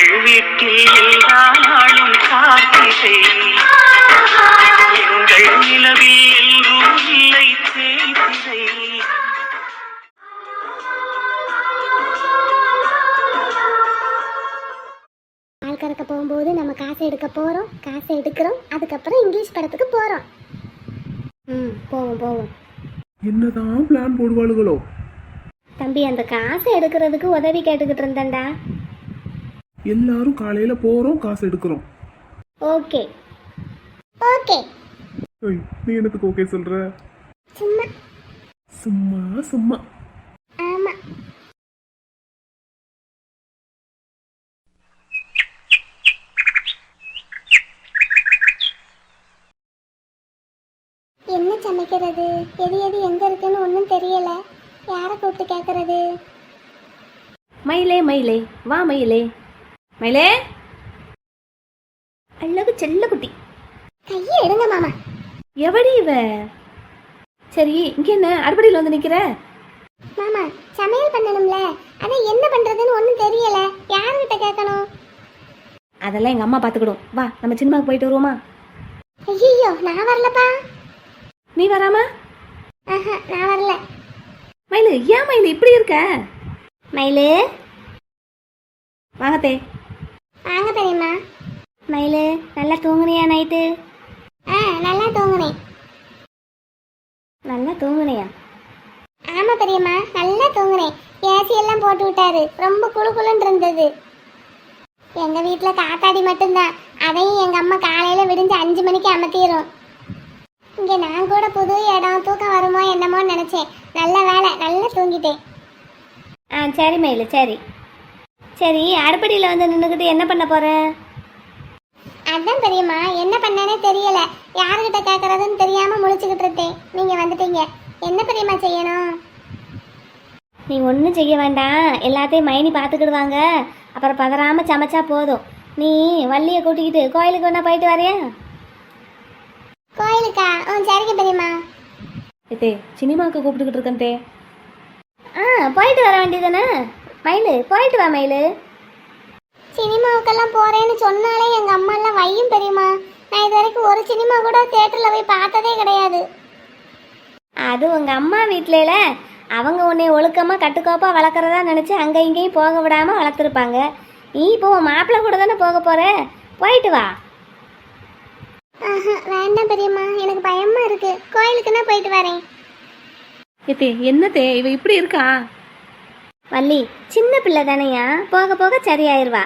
எங்கள் வீட்டில் எல்லா நாளும் காத்திரை. எங்கள் நிலவில் எல்லோரும் இல்லை தேய்திரை. பால் கறக்க போகும்போது நம்ம காசை எடுக்க போகிறோம் காசை எடுக்கிறோம் அதுக்கப்புறம் இங்கிலீஷ் படத்துக்கு போகிறோம் ம் போவோம் போவோம். என்னதான் பிளான் போடுவாளுகளோ? தம்பி அந்த காசை எடுக்கிறதுக்கு உதவி கேட்டுக்கிட்டு இருந்தேன்டா. எல்லாரும் காலையில போறோம் காசு எடுக்கிறோம். ஓகே. ஓகே. ஏய், நீ என்னத்துக்கு ஓகே சொல்ற? சும்மா. சும்மா சும்மா. ஆமா. என்ன சமைக்கிறது? எது எது எங்க இருக்குன்னு ஒன்றும் தெரியல. யாரை கூப்பிட்டு கேட்கறது மயிலே மயிலே வா மயிலே. மயிலே. அழகு செல்ல குட்டி. கையை எடுங்க மாமா. எவடி இவ? சரி இங்க என்ன? அடுப்படியில் வந்து நிக்கிற? மாமா சமையல் பண்ணணும்ல. அதான் என்ன பண்றதுன்னு ஒன்றும் தெரியல. யார்கிட்ட கேட்கணும்? அதெல்லாம் எங்க அம்மா பாத்துக்கிடும். வா நம்ம சினிமாக்கு போயிட்டு வருவோமா? ஐயோ நான் வரலப்பா. நீ வராம? ஆஹா நான் வரல. மயிலு ஏன் மயிலு இப்படி இருக்க? மயிலு? வாங்கத்தே வாங்க பெரியம்மா. மயிலு நல்லா தூங்குனியா நைட்டு? ஆ நல்லா தூங்குனேன். நல்லா தூங்குனையா? ஆமா பெரியம்மா நல்லா தூங்குனேன். ஏசி எல்லாம் போட்டு விட்டாரு. ரொம்ப குளு குளுன்னு இருந்தது. எங்க வீட்ல காத்தாடி மட்டும்தான். அதையும் எங்க அம்மா காலையில விடிஞ்சு அஞ்சு மணிக்கு அமர்த்திடும் இங்க நான் கூட புது இடம் தூக்கம் வருமோ என்னமோன்னு நினைச்சேன். நல்ல வேலை நல்லா தூங்கிட்டேன். ஆ சரி மயிலு சரி. சரி அடுப்படியில் வந்து நின்றுக்கிட்டு என்ன பண்ண போற? அதான் பெரியம்மா என்ன பண்ணேனே தெரியல. யாருக்கிட்ட கேட்கறதுன்னு தெரியாம முழிச்சுக்கிட்டு இருந்தேன் நீங்க வந்துட்டீங்க. என்ன பெரியம்மா செய்யணும்? நீ ஒன்றும் செய்ய வேண்டாம். எல்லாத்தையும் மைனி பார்த்துக்கிடுவாங்க. அப்புறம் பதறாம சமைச்சா போதும். நீ வள்ளியை கூட்டிக்கிட்டு கோயிலுக்கு வேணா போயிட்டு வரையா? கோயிலுக்கா? ஆ சரிங்க பெரியம்மா. ஏத்தே சினிமாவுக்கு கூப்பிட்டுக்கிட்டு இருக்கேன் தே. ஆ போயிட்டு வர வேண்டியதானே மயிலு போயிட்டு வா மயிலு. சினிமாவுக்கெல்லாம் போறேன்னு சொன்னாலே எங்க அம்மா எல்லாம் வையும் பெரியம்மா. நான் இது வரைக்கும் ஒரு சினிமா கூட தியேட்டர்ல போய் பார்த்ததே கிடையாது. அது உங்கள் அம்மா வீட்டிலேல அவங்க உன்னை ஒழுக்கமாக கட்டுக்கோப்பாக வளர்க்குறதா நினச்சி அங்கே இங்கேயும் போக விடாமல் வளர்த்துருப்பாங்க. நீ இப்போ உன் மாப்பிள்ளை கூட தானே போக போகிற போயிட்டு வா. ஆஹா வேண்டாம் பெரியம்மா. எனக்கு பயமா இருக்கு. கோயிலுக்குன்னா போயிட்டு வரேன். ஏத்தே என்னத்தே? இவ இப்படி இருக்கா? வள்ளி சின்ன பிள்ளை தானையா? போக போக சரியாயிருவா.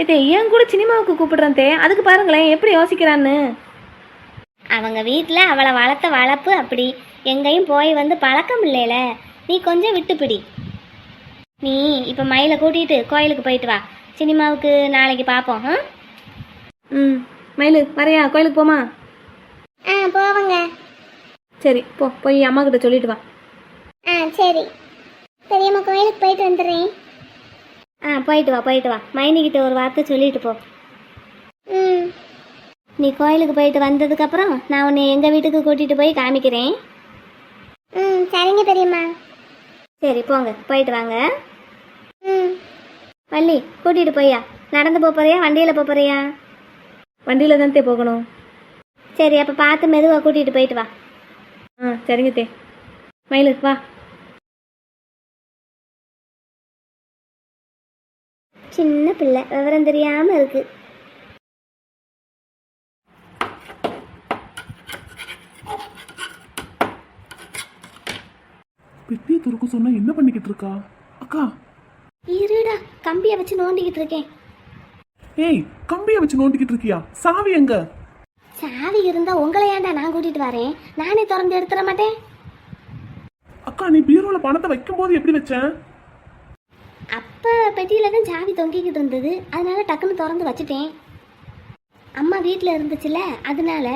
ஏத்தே ஏன் கூட சினிமாவுக்கு கூப்பிடுறேன் தே? அதுக்கு பாருங்களேன் எப்படி யோசிக்கிறான்னு. அவங்க வீட்டில் அவளை வளர்த்த வளர்ப்பு அப்படி. எங்கேயும் போய் வந்து பழக்கம் இல்லைல. நீ கொஞ்சம் விட்டுப்பிடி நீ இப்போ மயிலை கூட்டிகிட்டு கோயிலுக்கு போயிட்டு வா. சினிமாவுக்கு நாளைக்கு பார்ப்போம்? ம் மயிலு வரையா கோயிலுக்கு போமா? ஆ போவங்க. சரி போ போய் அம்மா கிட்ட சொல்லிட்டு வா. ஆ சரி. பெரியம்மா கோயிலுக்கு போயிட்டு வந்துடுறேன். ஆ போயிட்டு வா போயிட்டு வா. மைனிக்கிட்ட ஒரு வார்த்தை சொல்லிட்டு போ. ம். நீ கோயிலுக்கு போயிட்டு வந்ததுக்கப்புறம் நான் உன்னை எங்கள் வீட்டுக்கு கூட்டிகிட்டு போய் காமிக்கிறேன். ம் சரிங்க பெரியம்மா. சரி போங்க. போயிட்டு வாங்க. ம். வள்ளி கூட்டிகிட்டு போயா நடந்து போப் போறியா வண்டியில் போப் போறியா? வண்டியில் தான் தே போகணும். சரி அப்போ பார்த்து மெதுவாக கூட்டிகிட்டு போயிட்டு வா. ஆ சரிங்க தே. மயிலு வா. சின்ன பிள்ளை. விவரம் தெரியாம இருக்கு. பெட்டியை துறக்க சொன்னா என்ன பண்ணிக்கிட்டு இருக்கா? அக்கா. இருடா கம்பியை வச்சு நோண்டிக்கிட்டு இருக்கேன். ஏய் கம்பியை வச்சு நோண்டிக்கிட்டு இருக்கியா? சாவி எங்க? சாவி இருந்தால் உங்களை ஏன்டா நான் கூட்டிகிட்டு வரேன்? நானே திறந்து எடுத்துட மாட்டேன். அக்கா நீ பீரோல பணத்தை வைக்கும் போது எப்படி வச்சேன்? அப்போ பெட்டியில் தான் சாவி தொங்கிக்கிட்டு இருந்தது. அதனால டக்குன்னு திறந்து வச்சுட்டேன். அம்மா வீட்டில் இருந்துச்சுல அதனால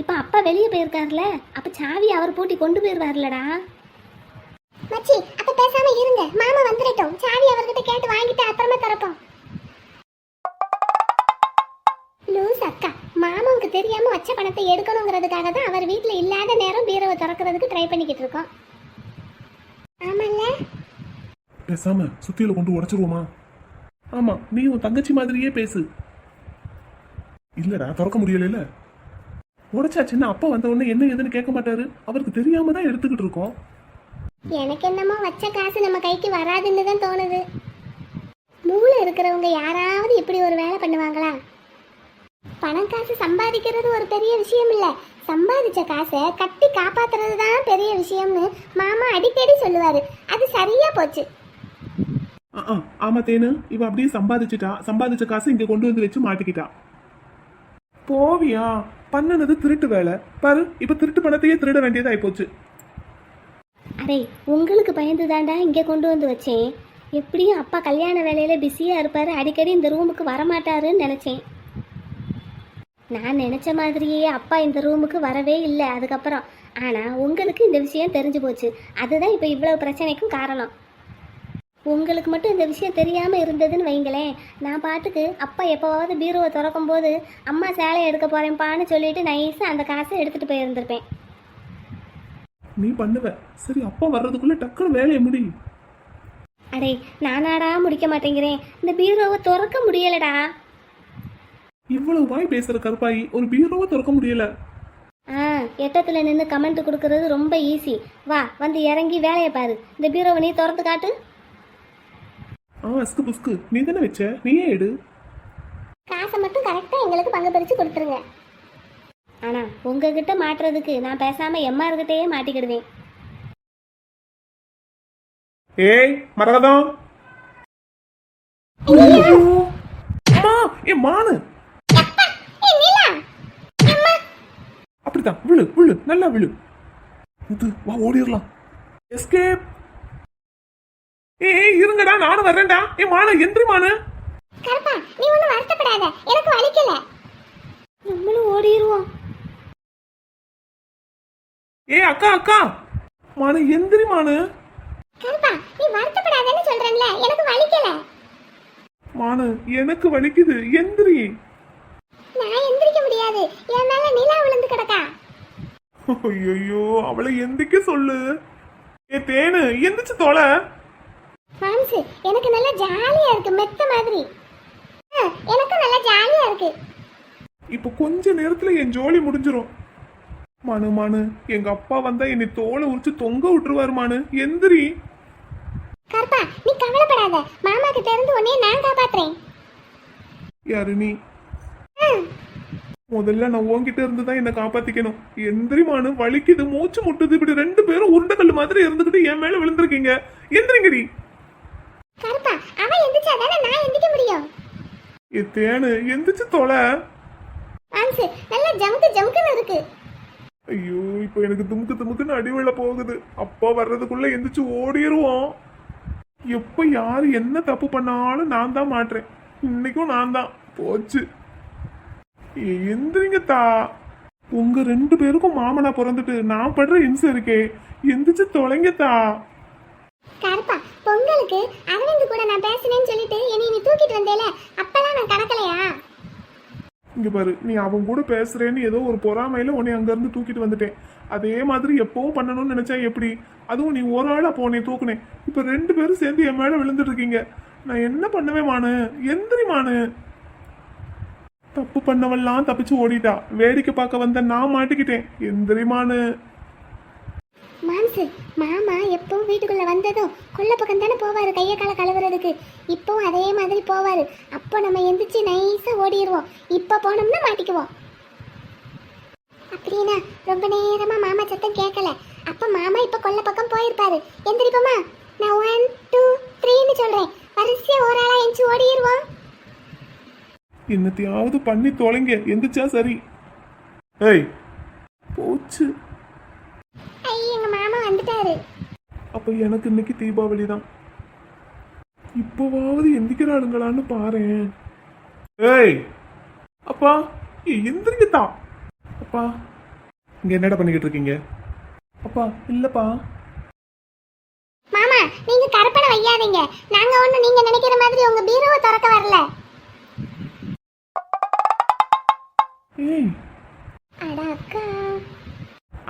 இப்போ அப்பா வெளியே போயிருக்காருல அப்போ சாவி அவர் பூட்டி கொண்டு போயிடுவார்லடா மச்சி அப்போ பேசாம இருங்க. மாமா வந்துடட்டும் சாவி அவர்கிட்ட கேட்டு வாங்கிட்டு அப்புறமா திறப்போம். லூஸ் அக்கா மாமாவுக்கு தெரியாம வச்ச பணத்தை எடுக்கணுங்கிறதுக்காக தான் அவர் வீட்டில் இல்லாத நேரம் பீரவை திறக்கிறதுக்கு ட்ரை பண்ணிக்கிட்டு இருக்கோம். பேசாம சுத்தியில கொண்டு உடைச்சிருவோமா? ஆமா நீ உன் தங்கச்சி மாதிரியே பேசு. இல்லடா திறக்க முடியல உடைச்சாச்சுன்னா அப்பா வந்த உடனே என்ன ஏதுன்னு கேட்க மாட்டாரு. அவருக்கு தெரியாம தான் எடுத்துக்கிட்டு இருக்கோம். எனக்கு என்னமோ வச்ச காசு நம்ம கைக்கு வராதுன்னு தான் தோணுது. மூளை இருக்கிறவங்க யாராவது இப்படி ஒரு வேலை பண்ணுவாங்களா? பணம் காசு சம்பாதிக்கிறது ஒரு பெரிய விஷயம் இல்ல. சம்பாதிச்ச காசை கட்டி காப்பாத்துறது தான் பெரிய விஷயம்னு மாமா அடிக்கடி சொல்லுவாரு. அது சரியா போச்சு. ஆமா தேனு. இவ அப்படியே சம்பாதிச்சுட்டா. சம்பாதிச்ச காசு இங்க கொண்டு வந்து வச்சு மாட்டிக்கிட்டா. போவியா? பண்ணுனது திருட்டு வேலை. பாரு இப்ப திருட்டு பணத்தையே திருட வேண்டியதாய் போச்சு. அரே உங்களுக்கு பயந்து தாண்டா இங்கே கொண்டு வந்து வச்சேன். எப்படியும் அப்பா கல்யாண வேலையில் பிஸியாக இருப்பார். அடிக்கடி இந்த ரூமுக்கு வரமாட்டாருன்னு நினச்சேன். நான் நினச்ச மாதிரியே அப்பா இந்த ரூமுக்கு வரவே இல்லை. அதுக்கப்புறம் ஆனால் உங்களுக்கு இந்த விஷயம் தெரிஞ்சு போச்சு. அதுதான் இப்போ இவ்வளோ பிரச்சனைக்கும் காரணம். உங்களுக்கு மட்டும் இந்த விஷயம் தெரியாமல் இருந்ததுன்னு வைங்களேன். நான் பாட்டுக்கு அப்பா எப்போவாவது பீரோவை திறக்கும் போது அம்மா சேலை எடுக்க போகிறேன்ப்பான்னு சொல்லிட்டு நைஸாக அந்த காசை எடுத்துகிட்டு போயிருந்திருப்பேன். நீ பண்ணுவ. சரி அப்பா வர்றதுக்குள்ள டக்குன்னு வேலையை முடி. அடே நானாடா முடிக்க மாட்டேங்கிறேன். இந்த பீரோவை திறக்க முடியலடா. இவ்வளவு வாய் பேசுற கருப்பாயி ஒரு பீரோவை திறக்க முடியல. ஆ எட்டத்தில் நின்று கமெண்ட் கொடுக்கறது ரொம்ப ஈஸி வா வந்து இறங்கி வேலையை பாரு. இந்த பீரோவை நீ திறந்து காட்டு. ஆ அஸ்கு புஸ்கு. நீ தானே வச்ச? நீயே எடு. காசை மட்டும் கரெக்டாக எங்களுக்கு பங்கு பிரித்து கொடுத்துருங்க. ஆனால் உங்ககிட்ட மாட்டுறதுக்கு நான் பேசாமல் எம்ஆர்கிட்டயே மாட்டிக்கிடுவேன். ஏய் மரகதம். அம்மா ஏ மானு. அப்படித்தான். விழு விழு. நல்லா விழு. முத்து வா ஓடிடலாம். எஸ்கேப் ஏய் இருங்கடா நானும் வர்றேன்டா. ஏ மானு எந்திரி மானு கருப்பா நீ ஒன்றும் வருத்தப்படாத. எனக்கு வலிக்கல. நம்மளும் ஓடிடுவோம் ஏ அக்கா அக்கா. மானு எந்திரி மானு கருப்பா நீ வருத்தப்படாதன்னு சொல்றேன்ல. எனக்கு வலிக்கல. மானு எனக்கு வலிக்குது. எந்திரி. நான் எந்திரிக்க முடியாது. என் மேல நிலா விழுந்து கிடக்கா. ஐயோ அவளை எந்திக்க சொல்லு. ஏ தேனு எந்திரிச்சு தொலை. மாம்சு எனக்கு நல்லா ஜாலியா இருக்கு மெத்த மாதிரி. எனக்கு நல்லா ஜாலியா இருக்கு. இப்ப கொஞ்ச நேரத்துல என் ஜோலி முடிஞ்சிரும். மனு மனு எங்க அப்பா வந்தா என்னை தோலை உரிச்சு தொங்க விட்டுருவாரு மனு. எந்திரி. கருப்பா நீ கவலைப்படாத. மாமா கிட்ட இருந்து உன்னைய நான் காப்பாத்துறேன். யாரு நீ? முதல்ல நான் உன்கிட்ட இருந்து தான் என்னை காப்பாத்திக்கணும். எந்திரி மனு. வலிக்குது மூச்சு முட்டுது. இப்படி ரெண்டு பேரும் உருண்டைக்கல் மாதிரி இருந்துகிட்டு என் மேல விழுந்திருக்கீங்க. எந்திரிங்கடி. அவன் எந்திரிச்சாதானே நான் எந்திரிக்க முடியும். தேனு எந்திரிச்சு தொலை. மாம்சு நல்லா ஜமுக்கு ஜமுக்குன்னு இருக்கு. ஐயோ இப்போ எனக்கு துமுக்கு துமுக்குன்னு அடிவிழ போகுது. அப்பா வர்றதுக்குள்ள எந்திரிச்சு ஓடிடுவோம் எப்போ யாரு என்ன தப்பு பண்ணாலும் நான் தான் மாட்டுறேன். இன்னைக்கும் நான் தான். போச்சு. ஏய், எந்திரிங்க தா. உங்க ரெண்டு பேருக்கும் மாமனா பிறந்துட்டு நான் படுற இம்சை இருக்கே. எந்திரிச்சு தொலைங்க தா. கருப்பா பொங்கலுக்கு அரவிந்த் கூட நான் பேசினேன்னு சொல்லிட்டு என்னை நீ தூக்கிட்டு வந்தேல அப்பெல்லாம் நான் கணக்கலையா இங்க பாரு நீ அவன் கூட பேசுறேன்னு ஏதோ ஒரு பொறாமையில உன்னை அங்க இருந்து தூக்கிட்டு வந்துட்டேன். அதே மாதிரி எப்பவும் பண்ணணும்னு நினைச்சா எப்படி? அதுவும் நீ ஒரு ஆளா போனே தூக்குனேன் இப்ப ரெண்டு பேரும் சேர்ந்து என் மேல விழுந்துட்டு இருக்கீங்க நான் என்ன பண்ணவே மானு? எந்திரி மானு. தப்பு பண்ணவெல்லாம் தப்பிச்சு ஓடிட்டா. வேடிக்கை பார்க்க வந்த நான் மாட்டிக்கிட்டேன். எந்திரிமானு மாம்சு மாமா எப்பவும் வீட்டுக்குள்ளே வந்ததும் கொள்ள பக்கம் தானே போவார் கையை காலை கழுவுறதுக்கு. இப்போவும் அதே மாதிரி போவார். அப்போ நம்ம எந்திரிச்சு நைஸாக ஓடிடுவோம். இப்போ போனோம்னா மாட்டிக்குவோம். அப்படின்னா ரொம்ப நேரமாக மாமா சத்தம் கேட்கல. அப்போ மாமா இப்போ கொள்ள பக்கம் போயிருப்பாரு. எந்திரிப்போமா? நான் ஒன் டூ த்ரீன்னு சொல்கிறேன் வரிசையாக ஒரு ஆளாக எந்திச்சு ஓடிடுவோம். என்னத்தையாவது பண்ணி தொலைங்க. எந்திரிச்சா சரி. ஏய் போச்சு. வந்துட்டாரு அப்ப எனக்கு இன்னைக்கு தீபாவளி தான். இப்போவாவது எந்திக்கிறாளுங்களான்னு பாரேன். ஏய் அப்பா ஏய், எந்திரிங்கத்தா. அப்பா இங்க என்னடா பண்ணிக்கிட்டு இருக்கீங்க? அப்பா இல்லப்பா. மாமா நீங்க கற்பனை வையாதீங்க. நாங்க ஒண்ணு நீங்க நினைக்கிற மாதிரி உங்க பீரோவை திறக்க வரல. ஏய்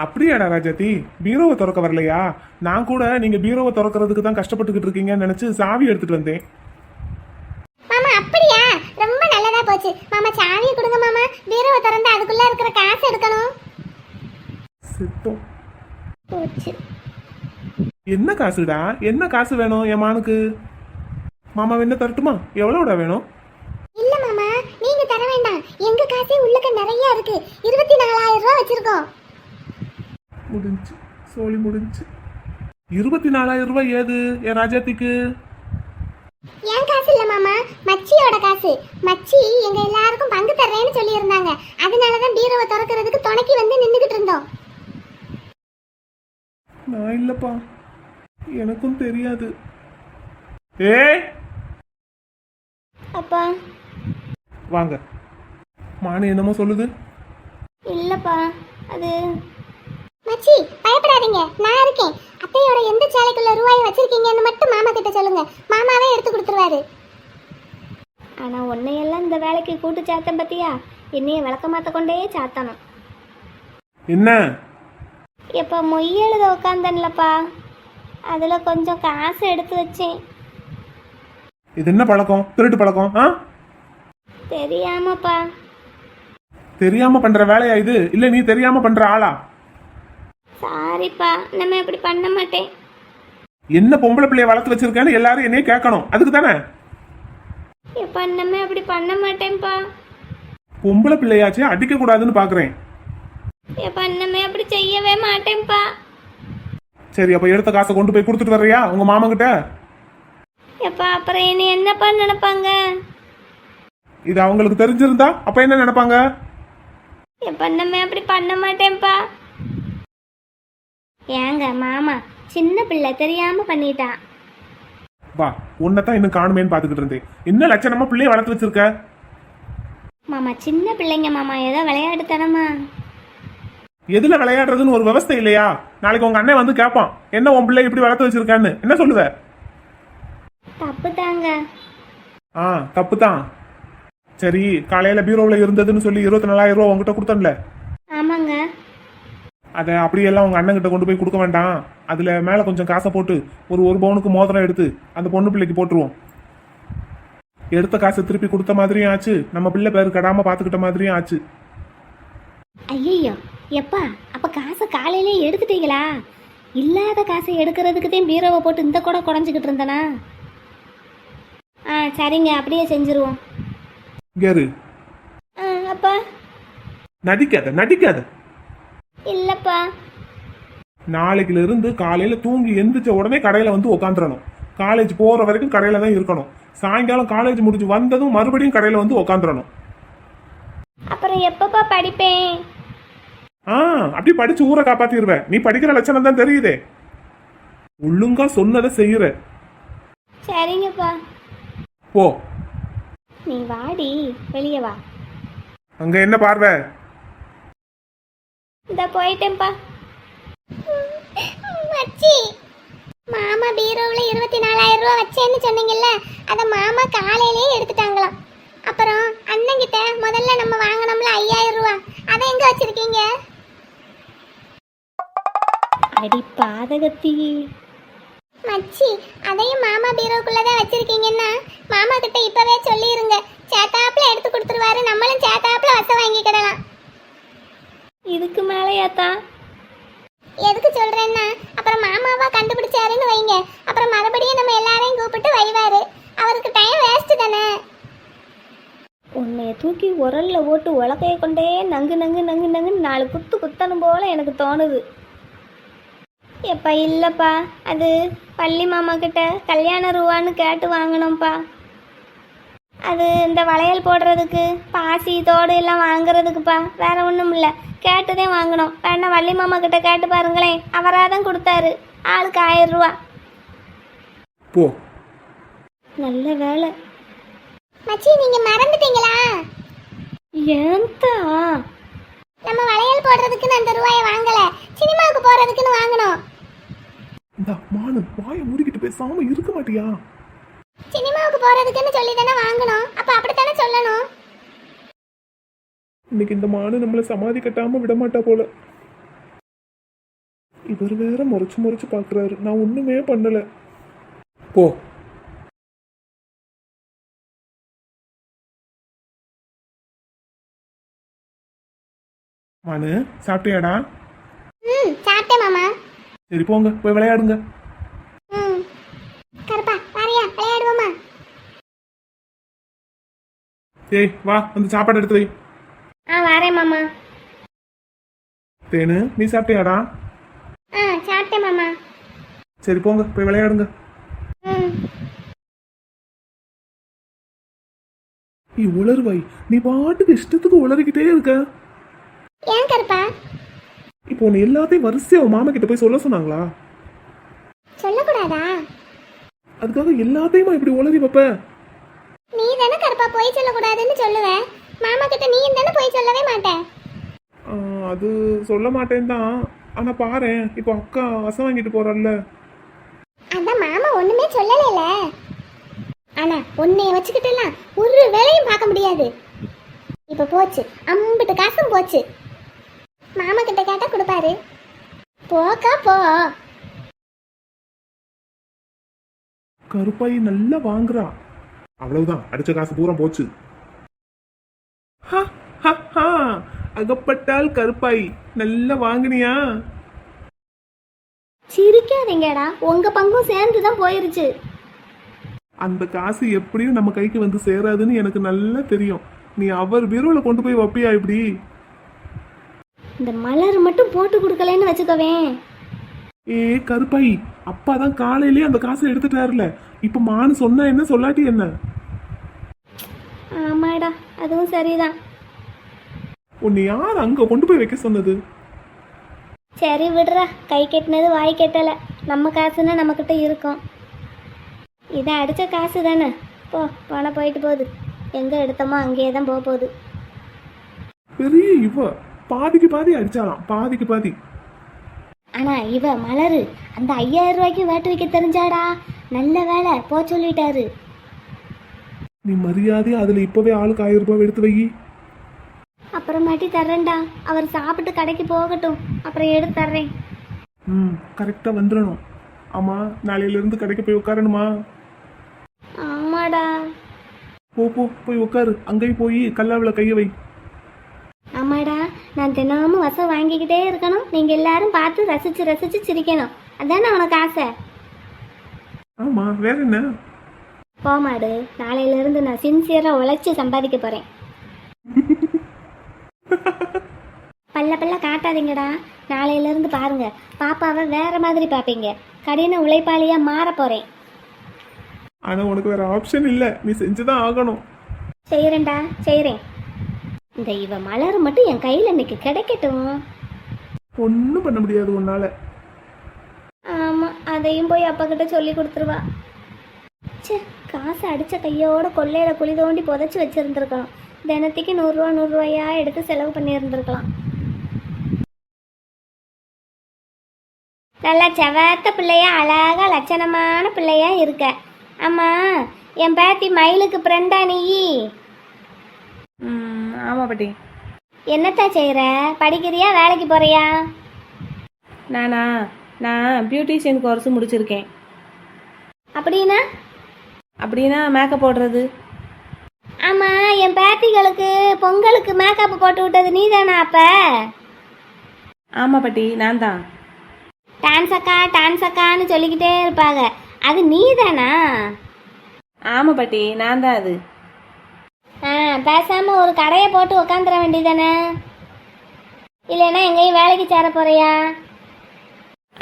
அப்படியாடா ராஜாத்தி? பீரோவை திறக்க வரலையா? நான் கூட நீங்க பீரோவை திறக்கிறதுக்கு தான் கஷ்டப்பட்டுக்கிட்டு இருக்கீங்கன்னு நினைச்சு சாவி எடுத்துட்டு வந்தேன். மாமா அப்படியா? ரொம்ப நல்லதா போச்சு. மாமா சாவியை கொடுங்க மாமா. பீரோவை திறந்து அதுக்குள்ள இருக்கிற காசு எடுக்கணும். சித்தம். போச்சு. என்ன காசுடா? என்ன காசு வேணும் என் மானுக்கு? மாமா என்ன தரட்டுமா? எவ்வளோடா வேணும்? இல்ல மாமா நீங்க தர வேண்டாம். எங்க காசே உள்ளக்க நிறைய இருக்கு. இருபத்தி நாலாயிரம் ரூபாய் வச்சிருக்கோம். முடிஞ்சு சோழி முடிஞ்சு. இருபத்தி நாலாயிரம் ரூபாய் ஏது என் ராஜாத்திக்கு? என் காசு இல்ல மாமா மச்சியோட காசு. மச்சி எங்க எல்லாருக்கும் பங்கு தர்றேன்னு சொல்லி இருந்தாங்க அதனாலதான் பீரோவை திறக்கிறதுக்கு துணைக்கு வந்து நின்னுகிட்டு இருந்தோம். நான் இல்லப்பா. எனக்கும் தெரியாது. ஏய் அப்பா. வாங்க. மானு என்னமோ சொல்லுது. இல்லப்பா அது மச்சி பயப்படாதீங்க. நான் இருக்கேன். அத்தையோட எந்த சேலைக்குள்ள ரூபாயை வச்சிருக்கீங்கன்னு மட்டும் மாமா கிட்ட சொல்லுங்க. மாமாவே எடுத்து கொடுத்துருவாரு. ஆனா உன்னையெல்லாம் இந்த வேலைக்கு கூட்டு சாத்தம் பத்தியா? என்னைய விளக்க மாத்த கொண்டே சாத்தணும். என்ன? எப்போ மொய் எழுத உட்காந்தன்லப்பா அதில் கொஞ்சம் காசு எடுத்து வச்சேன். இது என்ன பழக்கம்? திருட்டு பழக்கம் ஆ? தெரியாமப்பா. தெரியாம பண்ற வேலையா இது? இல்ல நீ தெரியாம பண்ற ஆளா? சாரிப்பா நம்ம இப்படி பண்ண மாட்டேன். என்ன பொம்பளை பிள்ளைய வளர்த்து வச்சிருக்கேன்னு எல்லாரும் என்னைய கேட்கணும். அதுக்கு தானே எப்பா நம்ம இப்படி பண்ண மாட்டேன்ப்பா. பொம்பளை பிள்ளையாச்சே அடிக்க கூடாதுன்னு பாக்குறேன். எப்பா நம்ம அப்படி செய்யவே மாட்டேன்ப்பா. சரி அப்ப எடுத்த காசை கொண்டு போய் கொடுத்துட்டு வர்றியா உங்க மாமா கிட்ட எப்பா அப்புறம் என்னை என்னப்பா நினைப்பாங்க? இது அவங்களுக்கு தெரிஞ்சிருந்தா அப்ப என்ன நினைப்பாங்க? எப்பா நம்ம அப்படி பண்ண மாட்டேன்ப்பா. ஏங்க மாமா சின்ன பிள்ளை தெரியாம பண்ணிட்டான் வா உன்னைத்தான் இன்னும் காணுமேன்னு பாத்துக்கிட்டு இருந்தேன். என்ன லட்சணமா பிள்ளைய வளர்த்து வச்சிருக்க? மாமா சின்ன பிள்ளைங்க மாமா ஏதோ விளையாடுத்தனமா எதுல விளையாடுறதுன்னு ஒரு விவஸ்தை இல்லையா? நாளைக்கு உங்க அண்ணன் வந்து கேட்பான் என்ன உன் பிள்ளை இப்படி வளர்த்து வச்சிருக்கான்னு. என்ன சொல்லுவ? தப்பு தாங்க ஆ தப்பு தான் சரி காலையில பீரோவில் இருந்ததுன்னு சொல்லி இருபத்தி நாலாயிரம் ரூபா உங்ககிட்ட கொடுத்தன்ல. அதை அப்படியெல்லாம் உங்க அண்ணன் கிட்ட கொண்டு போய் கொடுக்க வேண்டாம். அதுல மேல கொஞ்சம் காசை போட்டு ஒரு ஒரு பவுனுக்கு மோதிரம் எடுத்து அந்த பொண்ணு பிள்ளைக்கு போட்டுருவோம். எடுத்த காசை திருப்பி கொடுத்த மாதிரியும் ஆச்சு. நம்ம பிள்ளை பேர் கடாம பாத்துக்கிட்ட மாதிரியும் ஆச்சு. ஐயோ எப்பா அப்ப காசை காலையிலே எடுத்துட்டீங்களா? இல்லாத காசை எடுக்கிறதுக்கு தான் பீரோவை போட்டு இந்த கூட குடஞ்சிக்கிட்டு இருந்தனா? ஆ சரிங்க அப்படியே செஞ்சுருவோம். கேரு அப்பா. நடிக்காத நடிக்காத. இல்லப்பா. நாளைக்குல இருந்து காலையில தூங்கி எந்திரிச்ச உடனே கடையில வந்து உக்காந்துடணும் காலேஜ் போற வரைக்கும் கடையில தான் இருக்கணும். சாயங்காலம் காலேஜ் முடிஞ்சு வந்ததும் மறுபடியும் கடையில வந்து உக்காந்துடணும் அப்புறம் எப்பப்பா படிப்பேன்? ஆ அப்படி படிச்சு ஊரை காப்பாத்திடுவேன் நீ படிக்கிற லட்சணம் தான் தெரியுதே. ஒழுங்கா சொன்னதை செய்யற. சரிங்கப்பா. போ. நீ வாடி வெளியே வா. அங்க என்ன பார்வை? இந்த போயிட்டேன்ப்பா. மச்சி மாமா பீரோவுல இருபத்தி நாலாயிரம் ரூபாய் வச்சேன்னு சொன்னீங்கல்ல அத மாமா காலையிலேயே எடுத்துட்டாங்களாம். அப்புறம் அண்ணன் கிட்ட முதல்ல நம்ம வாங்கினோம்ல ஐயாயிரம் ரூபாய் அதை எங்க வச்சிருக்கீங்க? அடி பாதகத்தி. மச்சி அதையும் மாமா பீரோக்குள்ள தான் வச்சிருக்கீங்கன்னா மாமா கிட்ட இப்பவே சொல்லிருங்க. சேத்தாப்புல எடுத்து கொடுத்துருவாரு நம்மளும் சேத்தாப்புல வச வாங்கிக்கிடலாம். இதுக்கு மேலேயாத்தா? எதுக்கு சொல்றேன்னா அப்புறம் மாமாவா கண்டுபிடிச்சாருன்னு வைங்க. அப்புறம் மறுபடியும் நம்ம எல்லாரையும் கூப்பிட்டு வைவாரு அவருக்கு டைம் வேஸ்ட் தானே. உன்னைய தூக்கி உரல்ல போட்டு உலக்கைய கொண்டே நங்கு நங்கு நங்கு நங்குன்னு நாலு குத்து குத்தணும் போல எனக்கு தோணுது. எப்பா இல்லைப்பா. அது பள்ளி மாமா கிட்ட கல்யாண ரூபான்னு கேட்டு வாங்கினோம்ப்பா அது இந்த வளையல் போடுறதுக்கு பாசி தோடு எல்லாம் வாங்குறதுக்குப்பா. வேற ஒன்றும் இல்லை. கேட்டுதே வாங்கினோம் வேணா வள்ளி மாமா கிட்ட கேட்டு பாருங்களேன். அவராக தான் கொடுத்தாரு. ஆளுக்கு ஆயிரம் ரூபா. போ. நல்ல வேலை. மச்சி நீங்க மறந்துட்டீங்களா? ஏன்தா நம்ம வளையல் போடுறதுக்குன்னு அந்த ரூபாயை வாங்கல. சினிமாவுக்கு போறதுக்குன்னு வாங்கினோம் இந்த மானு வாயை மூடிக்கிட்டு பேசாம இருக்க மாட்டியா? சினிமாவுக்கு போறதுக்குன்னு சொல்லி தானே வாங்கணும். அப்ப அப்படித்தானே சொல்லணும்? இன்னைக்கு இந்த மானு நம்மளை சமாதி கட்டாம விட விடமாட்டா போல. இவர் வேற முறைச்சு முறைச்சு பாக்குறாரு. நான் ஒண்ணுமே பண்ணல. போ. மானு சாப்பிட்டியாடா? ம் சாப்பிட்டேன் சரி போங்க. போய் விளையாடுங்க. ஏய் வா வந்து சாப்பாடு எடுத்து வை. ஆ வரேன் மாமா. தேனு நீ சாப்பிட்டியாடா? ஆ சாப்பிட்டேன் மாமா. சரி போங்க போய் விளையாடுங்க. நீ உளறுவாய் நீ பாட்டுக்கு இஷ்டத்துக்கு உளறிக்கிட்டே இருக்க. ஏன் கருப்பா? இப்போ உன்னை எல்லாத்தையும் வரிசையா உன் மாமா கிட்ட போய் சொல்ல சொன்னாங்களா? சொல்லக்கூடாதா? அதுக்காக எல்லாத்தையுமா இப்படி உளறி வைப்ப? நீ தானே கருப்பா போய் சொல்லக்கூடாதுன்னு சொல்லுவேன் மாமா கிட்ட நீ தானே போய் சொல்லவே மாட்டேன். அது சொல்ல மாட்டேன் தான். ஆனா பாரேன் இப்போ அக்கா அசை வாங்கிட்டு போறல்ல அதான் மாமா ஒண்ணுமே சொல்லலைல. ஆனா உன்னைய வச்சுக்கிட்டுலாம் ஒரு வேலையும் பார்க்க முடியாது. இப்ப போச்சு அம்பிட்டு காசும் போச்சு. மாமா கிட்ட கேட்டா கொடுப்பாரு. போக்கா போ. கருப்பாயி நல்லா வாங்குறா. அவ்வளவுதான். அடிச்ச காசு பூரா போச்சு. ஹ, ஹ, ஹ. அகப்பட்டால் கருப்பாய். நல்லா வாங்குனியா? சிரிக்காதீங்கடா. உங்க பங்கும் சேர்ந்து தான் போயிருச்சு. அந்த காசு எப்படியும் நம்ம கைக்கு வந்து சேராதுன்னு எனக்கு நல்லா தெரியும். நீ அவர் பீரோல கொண்டு போய் வைப்பியா இப்படி? இந்த மலர் மட்டும் போட்டு கொடுக்கலன்னு வச்சுக்கவேன் ஏ கருப்பாய். அப்பா தான் காலையிலேயே அந்த காசை எடுத்துட்டாருல. இப்ப மானு சொன்னா என்ன சொல்லாட்டி என்ன? அதுவும் சரிதான். உன்னை யார் அங்க கொண்டு போய் வைக்க சொன்னது? சரி விடுறா. கை கெட்டினது வாய் கெட்டல. நம்ம காசுன்னா நம்மக்கிட்ட இருக்கும். இதை அடித்த காசு தானே போ பணம் போயிட்டு போகுது. எங்கே எடுத்தோமோ அங்கேயே தான் போக போகுது. பெரிய இவ. பாதிக்கு பாதி அடிச்சாலாம் பாதிக்கு பாதி. ஆனால் இவ மலரு. அந்த ஐயாயிரம் ரூபாய்க்கு வேட்டு வைக்க தெரிஞ்சாடா? நல்ல வேலை. போ சொல்லிட்டாரு. நீ மரியாதையா அதுல இப்பவே ஆளுக்கு ஆயிரம் ரூபாய் எடுத்து வை. அப்புறமாட்டி தர்றேன்டா. அவர் சாப்பிட்டு கடைக்கு போகட்டும். அப்புறம் எடுத்து தர்றேன். ம் கரெக்டா வந்துடணும். ஆமா நாளையில இருந்து கடைக்கு போய் உட்காரணுமா? ஆமாடா. போ போ போய் உட்காரு. அங்கேயும் போய் கல்லாவில் கைய வை. ஆமாடா. நான் தினமும் வசம் வாங்கிக்கிட்டே இருக்கணும். நீங்கள் எல்லாரும் பார்த்து ரசிச்சு ரசிச்சு சிரிக்கணும். அதானே உனக்கு ஆசை? ஆமா வேற என்ன? போமாடு நாளையிலேருந்து நான் சின்சியராக உழைச்சி சம்பாதிக்க போகிறேன் பல்ல பல்ல காட்டாதீங்கடா. நாளையிலேருந்து பாருங்க. பாப்பாவை வேற மாதிரி பார்ப்பீங்க கடின உழைப்பாளியாக மாற போகிறேன் ஆனா உனக்கு வேற ஆப்ஷன் இல்ல. நீ செஞ்சுதான் ஆகணும். செய்கிறேன்டா செய்கிறேன் இந்த இவ மலர் மட்டும் என் கையில் இன்னைக்கு கிடைக்கட்டும். ஒன்றும் பண்ண முடியாது உன்னால. ஆமாம் அதையும் போய் அப்பா கிட்ட சொல்லி கொடுத்துருவா. ச்சே. காசு அடித்த கையோட கொள்ளையில குழி தோண்டி புதைச்சி வச்சிருந்துருக்கணும். தினத்துக்கு நூறுரூவா நூறுரூவாயா எடுத்து செலவு பண்ணியிருந்திருக்கலாம். நல்லா செவத்த பிள்ளையா அழகா லட்சணமான பிள்ளையா இருக்க. ஆமா என் பேத்தி மயிலுக்கு ஃப்ரெண்டா நீ? ஆமாம் பாட்டி. என்னத்தா செய்கிற படிக்கிறியா வேலைக்கு போறியா? நானா நான் பியூட்டிஷியன் கோர்ஸ் முடிச்சிருக்கேன். அப்படின்னா? அப்படின்னா மேக்கப் போடுறது? ஆமா என் பேத்திகளுக்கு பொங்கலுக்கு மேக்கப் போட்டு விட்டது நீதானா அப்ப? ஆமாம் பாட்டி நான் தான் டான்ஸ் அக்கா டான்ஸ் அக்கான்னு சொல்லிக்கிட்டே இருப்பாங்க. அது நீதானா? ஆமாம் பாட்டி நான் தான் அது. ஆ பேசாம ஒரு கடையை போட்டு உக்காந்துட வேண்டியதானே இல்லைன்னா எங்கேயும் வேலைக்கு சேர போறியா?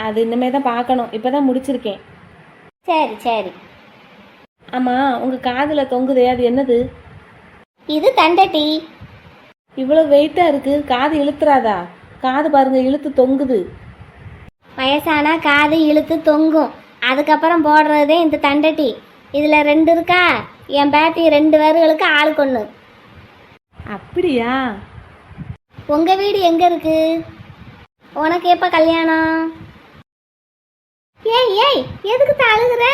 அது இனிமே தான் பார்க்கணும். இப்போ தான் முடிச்சிருக்கேன். சரி சரி. ஆமாம் உங்கள் காதில் தொங்குதே அது என்னது? இது தண்டட்டி இவ்வளோ வெயிட்டாக இருக்குது காது இழுத்துறாதா? காது பாருங்க இழுத்து தொங்குது. வயசானா காது இழுத்து தொங்கும். அதுக்கப்புறம் போடுறதே இந்த தண்டட்டி இதில் ரெண்டு இருக்கா? என் பேத்தி ரெண்டு பேர்களுக்கு ஆளுக்கு ஒன்று அப்படியா? உங்கள் வீடு எங்கே இருக்கு? உனக்கு எப்போ கல்யாணம்? ஏய் ஏய் எதுக்கு அழுகுற?